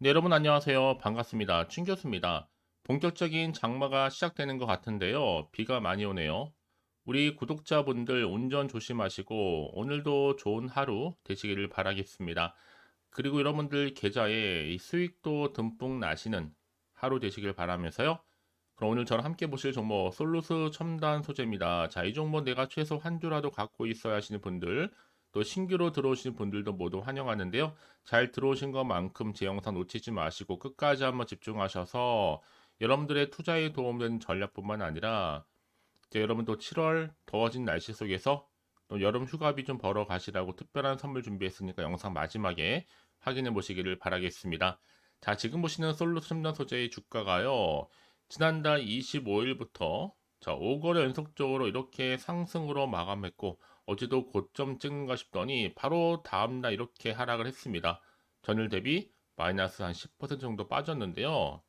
네, 여러분 안녕하세요. 반갑습니다. 춘 교수입니다. 본격적인 장마가 시작되는 것 같은데요. 비가 많이 오네요. 우리 구독자분들 운전 조심하시고 오늘도 좋은 하루 되시기를 바라겠습니다. 그리고 여러분들 계좌에 이 수익도 듬뿍 나시는 하루 되시길 바라면서요. 그럼 오늘 저랑 함께 보실 종목 솔루스 첨단 소재입니다. 자, 이 종목 내가 최소 한 주라도 갖고 있어야 하시는 분들 또 신규로 들어오신 분들도 모두 환영하는데요. 잘 들어오신 것만큼 제 영상 놓치지 마시고 끝까지 한번 집중하셔서 여러분들의 투자에 도움되는 전략뿐만 아니라 이제 여러분 또 7월 더워진 날씨 속에서 또 여름 휴가비 좀 벌어 가시라고 특별한 선물 준비했으니까 영상 마지막에 확인해 보시기를 바라겠습니다. 자, 지금 보시는 솔루 첨단 소재의 주가가요. 지난달 25일부터 자, 5거래 연속적으로 이렇게 상승으로 마감했고 어제도 고점 찍는가 싶더니 바로 다음날 이렇게 하락을 했습니다. 전일 대비 마이너스 한 10% 정도 빠졌는데요.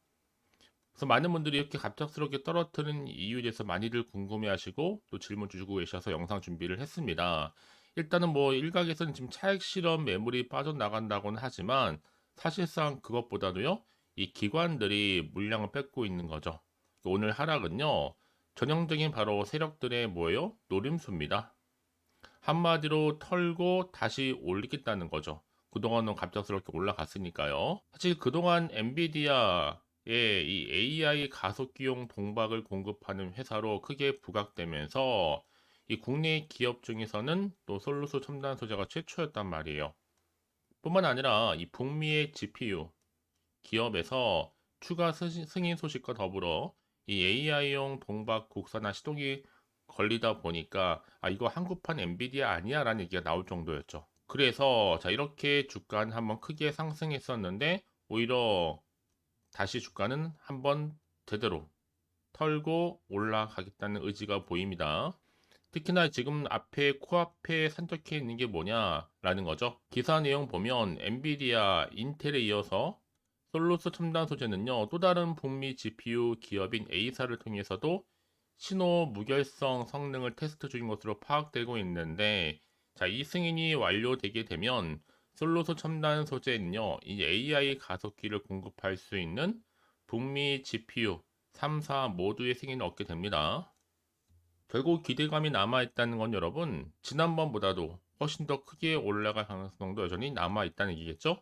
그래서 많은 분들이 이렇게 갑작스럽게 떨어뜨린 이유에 대해서 많이들 궁금해하시고 또 질문 주시고 계셔서 영상 준비를 했습니다. 일단은 뭐 일각에서는 지금 차익 실험 매물이 빠져나간다고는 하지만 사실상 그것보다도요 이 기관들이 물량을 뺏고 있는 거죠. 오늘 하락은요 전형적인 바로 세력들의 뭐예요? 노림수입니다. 한마디로 털고 다시 올리겠다는 거죠. 그동안은 갑작스럽게 올라갔으니까요. 사실 그동안 엔비디아의 이 AI 가속 기용 동박을 공급하는 회사로 크게 부각되면서 이 국내 기업 중에서는 또 솔루스 첨단 소재가 최초였단 말이에요. 뿐만 아니라 이 북미의 GPU 기업에서 추가 승인 소식과 더불어 이 AI용 동박 국산화 시동이 걸리다 보니까 아 이거 한국판 엔비디아 아니야 라는 얘기가 나올 정도였죠. 그래서 자 이렇게 주가는 한번 크게 상승했었는데 오히려 다시 주가는 한번 제대로 털고 올라가겠다는 의지가 보입니다. 특히나 지금 앞에 코앞에 산적해 있는 게 뭐냐라는 거죠. 기사 내용 보면 엔비디아, 인텔에 이어서 솔루스 첨단 소재는요 또 다른 북미 GPU 기업인 A사를 통해서도 신호 무결성 성능을 테스트 중인 것으로 파악되고 있는데 자, 이 승인이 완료되게 되면 솔로소 첨단 소재는요, 이 AI 가속기를 공급할 수 있는 북미 GPU 3사 모두의 승인을 얻게 됩니다. 결국 기대감이 남아있다는 건 여러분, 지난번보다도 훨씬 더 크게 올라갈 가능성도 여전히 남아있다는 얘기겠죠?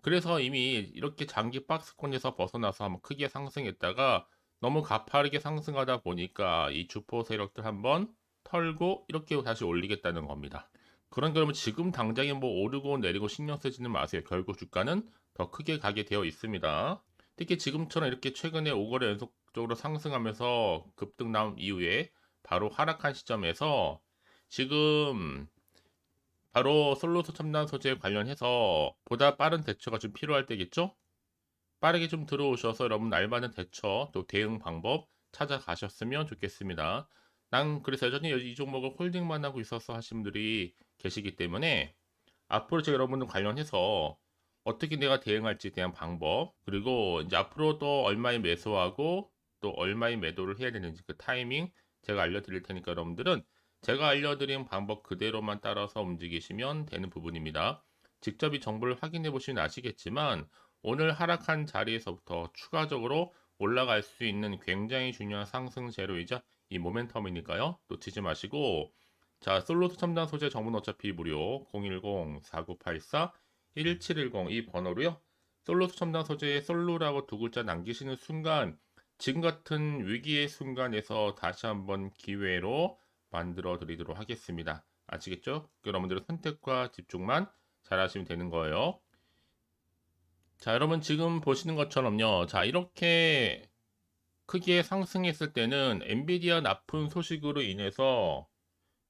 그래서 이미 이렇게 장기 박스권에서 벗어나서 한번 크게 상승했다가 너무 가파르게 상승하다 보니까 이 주포 세력들 한번 털고 이렇게 다시 올리겠다는 겁니다. 그런 그러면 지금 당장에 뭐 오르고 내리고 신경 쓰지는 마세요. 결국 주가는 더 크게 가게 되어 있습니다. 특히 지금처럼 이렇게 최근에 5거래 연속적으로 상승하면서 급등 나온 이후에 바로 하락한 시점에서 지금 바로 솔루스 첨단 소재 관련해서 보다 빠른 대처가 좀 필요할 때겠죠? 빠르게 좀 들어오셔서 여러분 알맞은 대처 또 대응 방법 찾아가셨으면 좋겠습니다. 난 그래서 여전히 이 종목을 홀딩만 하고 있어서 하신 분들이 계시기 때문에 앞으로 제가 여러분들 관련해서 어떻게 내가 대응할지에 대한 방법 그리고 이제 앞으로 또 얼마에 매수하고 또 얼마에 매도를 해야 되는지 그 타이밍 제가 알려드릴 테니까 여러분들은 제가 알려드린 방법 그대로만 따라서 움직이시면 되는 부분입니다. 직접 이 정보를 확인해 보시면 아시겠지만 오늘 하락한 자리에서부터 추가적으로 올라갈 수 있는 굉장히 중요한 상승 재료이자 이 모멘텀이니까요. 놓치지 마시고 자 솔로스 첨단 소재 정문 어차피 무료 010-4984-1710 이 번호로요. 솔로스 첨단 소재에 솔루라고 두 글자 남기시는 순간 지금 같은 위기의 순간에서 다시 한번 기회로 만들어 드리도록 하겠습니다. 아시겠죠? 여러분들의 선택과 집중만 잘 하시면 되는 거예요. 자, 여러분 지금 보시는 것처럼요. 자, 이렇게 크게 상승했을 때는 엔비디아 나쁜 소식으로 인해서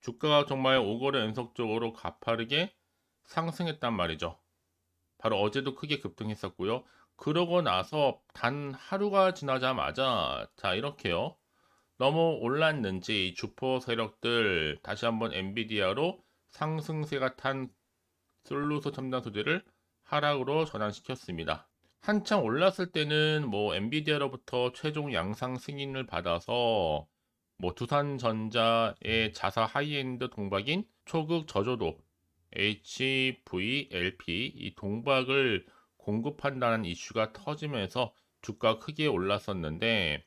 주가가 정말 5거래 연속적으로 가파르게 상승했단 말이죠. 바로 어제도 크게 급등했었고요. 그러고 나서 단 하루가 지나자마자 자, 이렇게요. 너무 올랐는지 주포 세력들 다시 한번 엔비디아로 상승세가 탄 솔루소 첨단 소재를 하락으로 전환시켰습니다. 한창 올랐을 때는 뭐 엔비디아로부터 최종 양상 승인을 받아서 뭐 두산전자의 자사 하이엔드 동박인 초극 저조도 HVLP 이 동박을 공급한다는 이슈가 터지면서 주가 크게 올랐었는데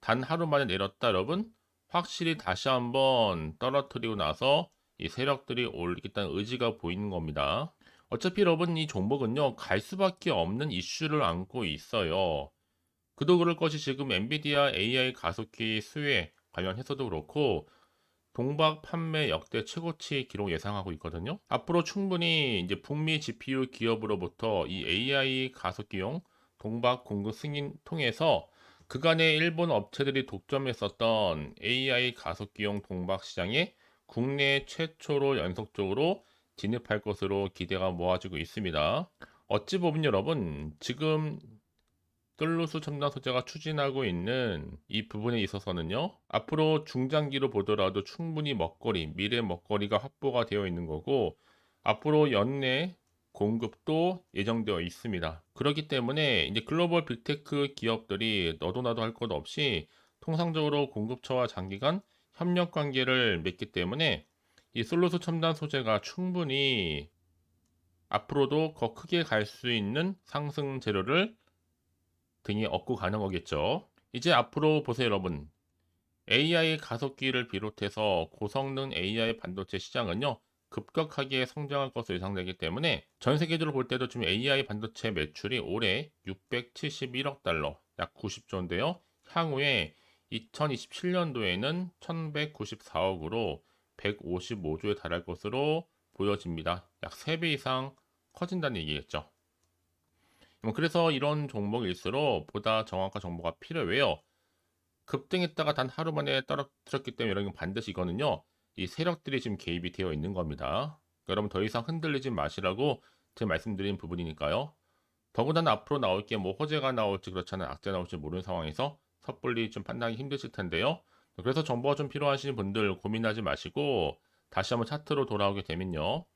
단 하루 만에 내렸다 여러분 확실히 다시 한번 떨어뜨리고 나서 이 세력들이 올리겠다는 의지가 보이는 겁니다. 어차피 여러분 이 종목은요 갈 수밖에 없는 이슈를 안고 있어요. 그도 그럴 것이 지금 엔비디아 AI 가속기 수혜 관련해서도 그렇고 동박 판매 역대 최고치 기록 예상하고 있거든요. 앞으로 충분히 이제 북미 GPU 기업으로부터 이 AI 가속기용 동박 공급 승인 통해서 그간의 일본 업체들이 독점했었던 AI 가속기용 동박 시장에 국내 최초로 연속적으로 진입할 것으로 기대가 모아지고 있습니다. 어찌 보면 여러분 지금 솔루스 첨단 소재가 추진하고 있는 이 부분에 있어서는요 앞으로 중장기로 보더라도 충분히 먹거리 미래 먹거리가 확보가 되어 있는 거고 앞으로 연내 공급도 예정되어 있습니다. 그렇기 때문에 이제 글로벌 빅테크 기업들이 너도 나도 할 것 없이 통상적으로 공급처와 장기간 협력 관계를 맺기 때문에 이 솔루스 첨단 소재가 충분히 앞으로도 더 크게 갈 수 있는 상승 재료를 등이 얻고 가는 거겠죠. 이제 앞으로 보세요, 여러분. AI 가속기를 비롯해서 고성능 AI 반도체 시장은요, 급격하게 성장할 것으로 예상되기 때문에 전 세계적으로 볼 때도 지금 AI 반도체 매출이 올해 671억 달러, 약 90조인데요. 향후에 2027년도에는 1194억으로 155조에 달할 것으로 보여집니다. 약 3배 이상 커진다는 얘기겠죠. 뭐 그래서 이런 종목일수록 보다 정확한 정보가 필요해요. 급등했다가 단 하루 만에 떨어뜨렸기 때문에 이런 건 반드시 이거는요. 이 세력들이 지금 개입이 되어 있는 겁니다. 그러니까 여러분 더 이상 흔들리지 마시라고 제가 말씀드린 부분이니까요. 더군다나 앞으로 나올 게 뭐 호재가 나올지 그렇잖아요. 악재 나올지 모르는 상황에서 섣불리 좀 판단하기 힘드실 텐데요. 그래서 정보가 좀 필요하신 분들 고민하지 마시고 다시 한번 차트로 돌아오게 되면요.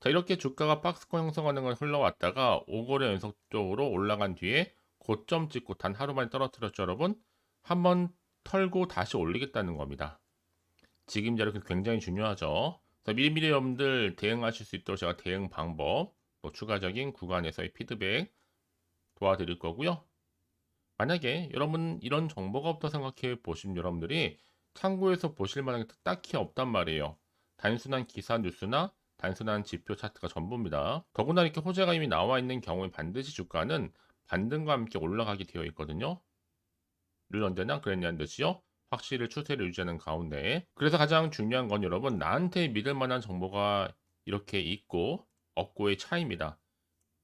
자 이렇게 주가가 박스권 형성하는 걸 흘러왔다가 5거래 연속적으로 올라간 뒤에 고점 찍고 단 하루 만에 떨어뜨렸죠 여러분? 한번 털고 다시 올리겠다는 겁니다. 지금 자료 굉장히 중요하죠. 자, 미리미리 여러분들 대응하실 수 있도록 제가 대응 방법 또 추가적인 구간에서의 피드백 도와드릴 거고요 만약에 여러분 이런 정보가 없다 생각해 보신 여러분들이 참고해서 보실 만한 게 딱히 없단 말이에요 단순한 기사 뉴스나 단순한 지표 차트가 전부입니다. 더구나 이렇게 호재가 이미 나와 있는 경우에 반드시 주가는 반등과 함께 올라가게 되어 있거든요. 늘 언제나 그랬냐는 듯이요. 확실히 추세를 유지하는 가운데 그래서 가장 중요한 건 여러분 나한테 믿을 만한 정보가 이렇게 있고 없고의 차이입니다.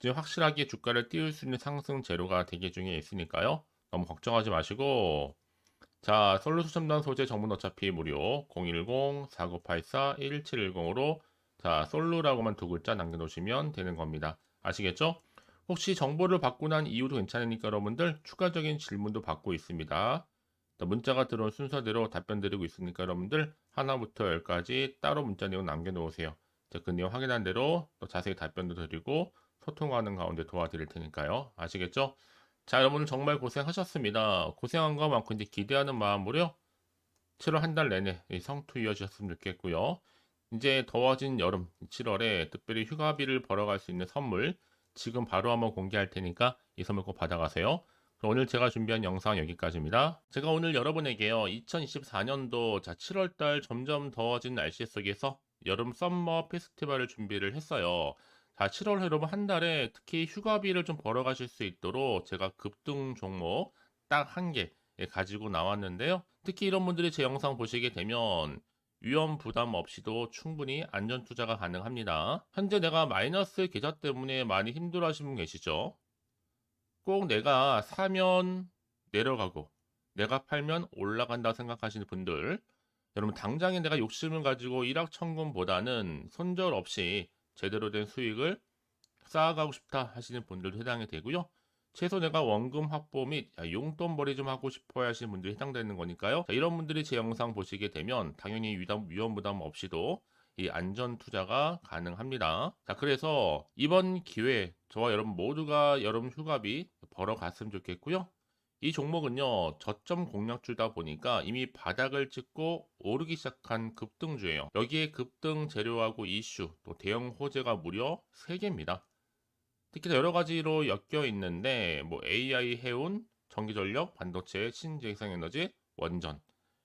지금 확실하게 주가를 띄울 수 있는 상승 재료가 대기 중에 있으니까요. 너무 걱정하지 마시고 자 솔루스 첨단 소재 정보는 어차피 무료 010-4984-1710으로 자, 솔루라고만 두 글자 남겨놓으시면 되는 겁니다. 아시겠죠? 혹시 정보를 받고 난 이유도 괜찮으니까 여러분들 추가적인 질문도 받고 있습니다. 문자가 들어온 순서대로 답변 드리고 있으니까 여러분들 하나부터 열까지 따로 문자 내용 남겨놓으세요. 그 내용 확인한 대로 또 자세히 답변도 드리고 소통하는 가운데 도와드릴 테니까요. 아시겠죠? 자, 여러분 정말 고생하셨습니다. 고생한 거 많고 이제 기대하는 마음으로요. 7월 한 달 내내 성투 이어지셨으면 좋겠고요. 이제 더워진 여름 7월에 특별히 휴가비를 벌어갈 수 있는 선물 지금 바로 한번 공개할 테니까 이 선물 꼭 받아가세요. 오늘 제가 준비한 영상 여기까지입니다. 제가 오늘 여러분에게요. 2024년도 자 7월달 점점 더워진 날씨 속에서 여름 썸머 페스티벌을 준비를 했어요. 자 7월 여러분 한 달에 특히 휴가비를 좀 벌어가실 수 있도록 제가 급등 종목 딱 한 개 가지고 나왔는데요. 특히 이런 분들이 제 영상 보시게 되면 위험 부담 없이도 충분히 안전 투자가 가능합니다. 현재 내가 마이너스 계좌 때문에 많이 힘들어 하시는 분 계시죠? 꼭 내가 사면 내려가고 내가 팔면 올라간다 생각하시는 분들 여러분 당장에 내가 욕심을 가지고 일확천금보다는 손절 없이 제대로 된 수익을 쌓아가고 싶다 하시는 분들도 해당이 되고요. 최소 내가 원금 확보 및 용돈벌이 좀 하고 싶어 하시는 분들이 해당되는 거니까요. 자, 이런 분들이 제 영상 보시게 되면 당연히 위험, 부담 없이도 이 안전 투자가 가능합니다. 자, 그래서 이번 기회에 저와 여러분 모두가 여름 휴가비 벌어 갔으면 좋겠고요. 이 종목은요, 저점 공략주다 보니까 이미 바닥을 찍고 오르기 시작한 급등주예요. 여기에 급등 재료하고 이슈, 또 대형 호재가 무려 3개입니다. 특히 여러 가지로 엮여 있는데 뭐 AI 해운, 전기전력, 반도체, 신재생에너지, 원전.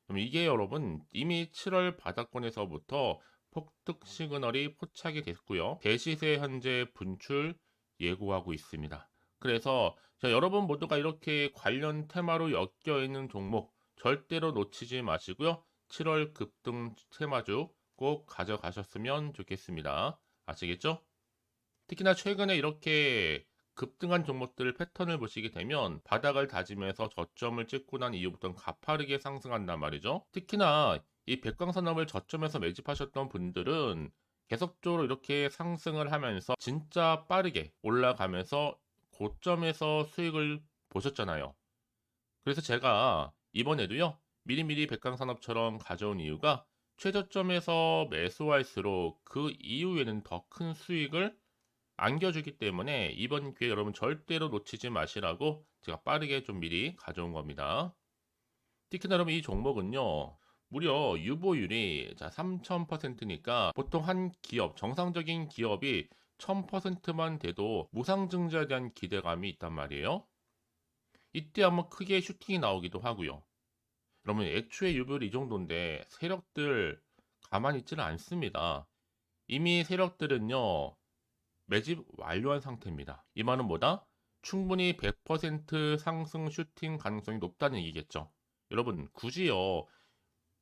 그럼 이게 여러분 이미 7월 바닥권에서부터 폭등 시그널이 포착이 됐고요. 대시세 현재 분출 예고하고 있습니다. 그래서 자, 여러분 모두가 이렇게 관련 테마로 엮여 있는 종목 절대로 놓치지 마시고요. 7월 급등 테마주 꼭 가져가셨으면 좋겠습니다. 아시겠죠? 특히나 최근에 이렇게 급등한 종목들 패턴을 보시게 되면 바닥을 다지면서 저점을 찍고 난 이후부터는 가파르게 상승한단 말이죠. 특히나 이 백광산업을 저점에서 매집하셨던 분들은 계속적으로 이렇게 상승을 하면서 진짜 빠르게 올라가면서 고점에서 수익을 보셨잖아요. 그래서 제가 이번에도요, 미리미리 백광산업처럼 가져온 이유가 최저점에서 매수할수록 그 이후에는 더 큰 수익을 안겨주기 때문에 이번 기회 여러분 절대로 놓치지 마시라고 제가 빠르게 좀 미리 가져온 겁니다. 특히나 여러분 이 종목은요, 무려 유보율이 자 3000%니까 보통 한 기업, 정상적인 기업이 1000%만 돼도 무상증자에 대한 기대감이 있단 말이에요. 이때 한번 크게 슈팅이 나오기도 하고요. 여러분 애초에 유보율이 이 정도인데 세력들 가만히 있지는 않습니다. 이미 세력들은요 매집 완료한 상태입니다. 이 말은 뭐다? 충분히 100% 상승 슈팅 가능성이 높다는 얘기겠죠. 여러분 굳이요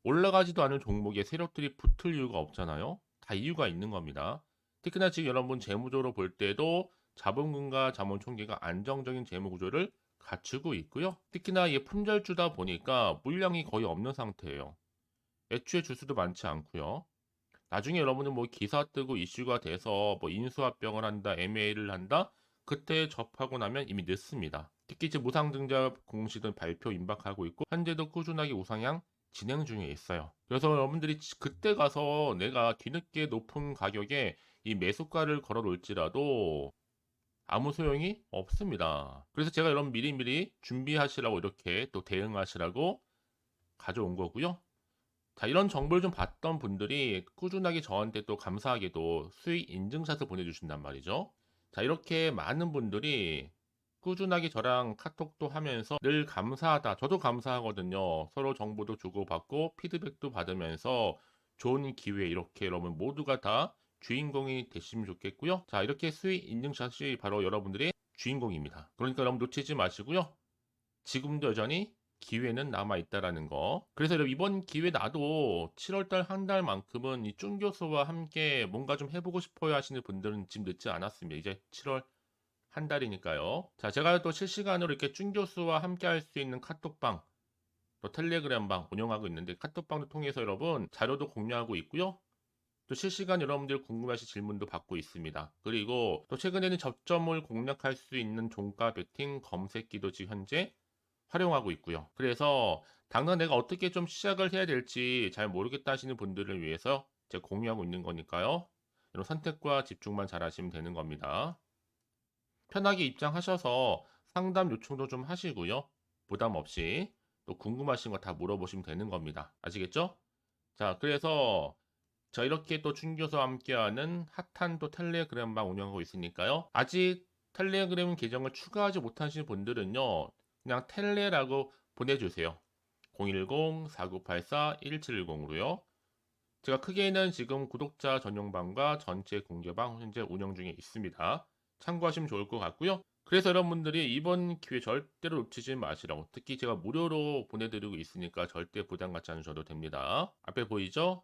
올라가지도 않은 종목에 세력들이 붙을 이유가 없잖아요. 다 이유가 있는 겁니다. 특히나 지금 여러분 재무적으로 볼 때도 자본금과 자본 총계가 안정적인 재무 구조를 갖추고 있고요. 특히나 이게 품절주다 보니까 물량이 거의 없는 상태예요. 애초에 주수도 많지 않고요. 나중에 여러분은 뭐 기사 뜨고 이슈가 돼서 뭐 인수합병을 한다, MA를 한다, 그때 접하고 나면 이미 늦습니다. 특히 이제 무상증자 공시는 발표 임박하고 있고 현재도 꾸준하게 우상향 진행 중에 있어요. 그래서 여러분들이 그때 가서 내가 뒤늦게 높은 가격에 이 매수가를 걸어 놓을지라도 아무 소용이 없습니다. 그래서 제가 여러분 미리미리 준비하시라고 이렇게 또 대응하시라고 가져온 거고요. 자, 이런 정보를 좀 봤던 분들이 꾸준하게 저한테 또 감사하게도 수익 인증샷을 보내주신단 말이죠. 자, 이렇게 많은 분들이 꾸준하게 저랑 카톡도 하면서 늘 감사하다. 저도 감사하거든요. 서로 정보도 주고받고 피드백도 받으면서 좋은 기회 이렇게 여러분 모두가 다 주인공이 되시면 좋겠고요. 자, 이렇게 수익 인증샷이 바로 여러분들의 주인공입니다. 그러니까 여러분 놓치지 마시고요. 지금도 여전히 기회는 남아 있다라는 거. 그래서 이번 기회 나도 7월달 한 달만큼은 이 쭌 교수와 함께 뭔가 좀 해보고 싶어요 하시는 분들은 지금 늦지 않았습니다. 이제 7월 한 달이니까요. 자, 제가 또 실시간으로 이렇게 쭌 교수와 함께 할 수 있는 카톡방, 또 텔레그램방 운영하고 있는데 카톡방을 통해서 여러분 자료도 공유하고 있고요. 또 실시간 여러분들 궁금하신 질문도 받고 있습니다. 그리고 또 최근에는 저점을 공략할 수 있는 종가 베팅 검색기도 지금 현재 활용하고 있고요. 그래서 당장 내가 어떻게 좀 시작을 해야 될지 잘 모르겠다 하시는 분들을 위해서 제가 공유하고 있는 거니까요. 이런 선택과 집중만 잘 하시면 되는 겁니다. 편하게 입장하셔서 상담 요청도 좀 하시고요. 부담 없이 또 궁금하신 거 다 물어보시면 되는 겁니다. 아시겠죠? 자, 그래서 자, 이렇게 또 준교수와 함께하는 핫한 또 텔레그램방 운영하고 있으니까요. 아직 텔레그램 계정을 추가하지 못하신 분들은요. 그냥 텔레라고 보내주세요. 010-4984-1710으로요. 제가 크게는 지금 구독자 전용방과 전체 공개방 현재 운영 중에 있습니다. 참고하시면 좋을 것 같고요. 그래서 여러분들이 이번 기회 절대로 놓치지 마시라고 특히 제가 무료로 보내드리고 있으니까 절대 부담 갖지 않으셔도 됩니다. 앞에 보이죠?